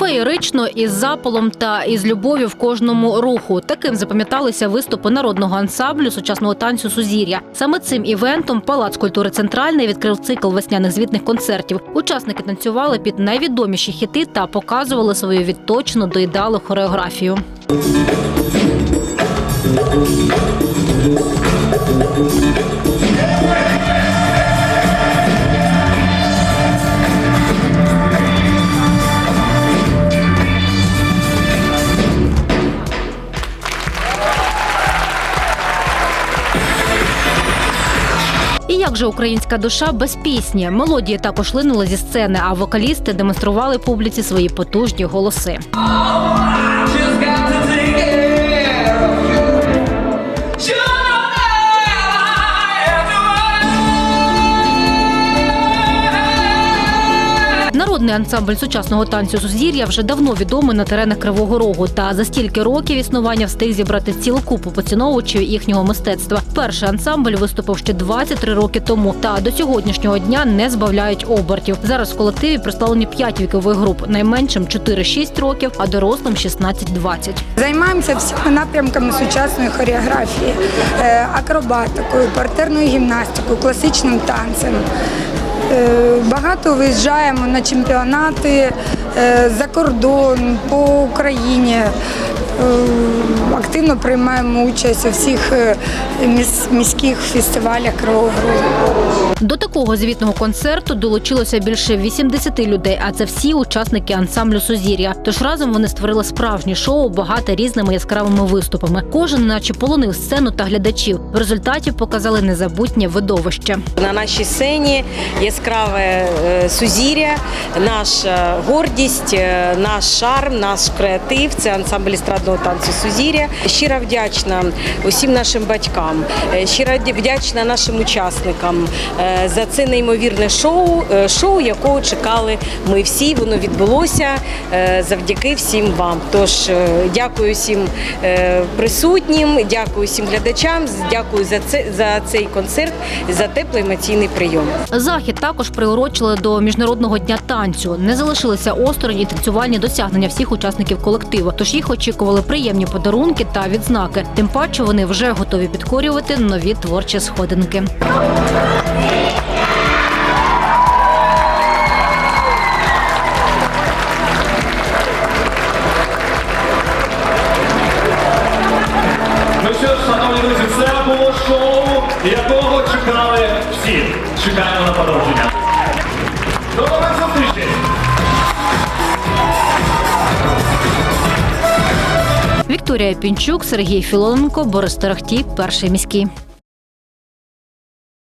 Феєрично із запалом та із любов'ю в кожному руху. Таким запам'яталися виступи народного ансамблю сучасного танцю Сузір'я. Саме цим івентом Палац культури Центральний відкрив цикл весняних звітних концертів. Учасники танцювали під найвідоміші хіти та показували свою відточену до ідеалу хореографію. Як же українська душа без пісні? Мелодії також линули зі сцени, а вокалісти демонстрували публіці свої потужні голоси. Народний ансамбль сучасного танцю Сузір'я вже давно відомий на теренах Кривого Рогу. Та за стільки років існування встиг зібрати цілу купу поціновувачів їхнього мистецтва. Перший ансамбль виступив ще 23 роки тому. Та до сьогоднішнього дня не збавляють обертів. Зараз в колективі представлені 5 вікових груп, найменшим 4-6 років, а дорослим 16-20. Займаємося всіма напрямками сучасної хореографії, е, акробатикою, партерною гімнастикою, класичним танцем. Е, Багато виїжджаємо на чемпіонати е, за кордон, по Україні. Е, Активно приймаємо участь у всіх міських фестивалях Кривого. До такого звітного концерту долучилося більше 80 людей, а це всі учасники ансамблю Сузір'я. Тож разом вони створили справжнє шоу, багате різними яскравими виступами. Кожен, наче полонив сцену та глядачів. В результаті показали незабутнє видовище. На нашій сцені яскраве е, сузір'я, наша гордість, е, наш шарм, наш креатив. Це ансамбль естрадного танцю Сузір'я. Щиро вдячна усім нашим батькам, е, щиро вдячна нашим учасникам за це неймовірне шоу, е, шоу, якого чекали ми всі. Воно відбулося е, завдяки всім вам. Тож е, дякую всім е, присутнім, дякую всім глядачам, дякую за це за цей концерт, за теплий емоційний прийом. Захід також приурочили до міжнародного дня танцю. Не залишилися осторонь і танцювальні досягнення всіх учасників колективу. Тож їх очікували приємні подарунки та відзнаки. Тим паче вони вже готові підкорювати нові творчі сходинки. Якого чекали всі. Чекаємо на продовження. До нових зустрічей! Вікторія Пінчук, Сергій Філоненко, Борис Тарахтій, перший міський.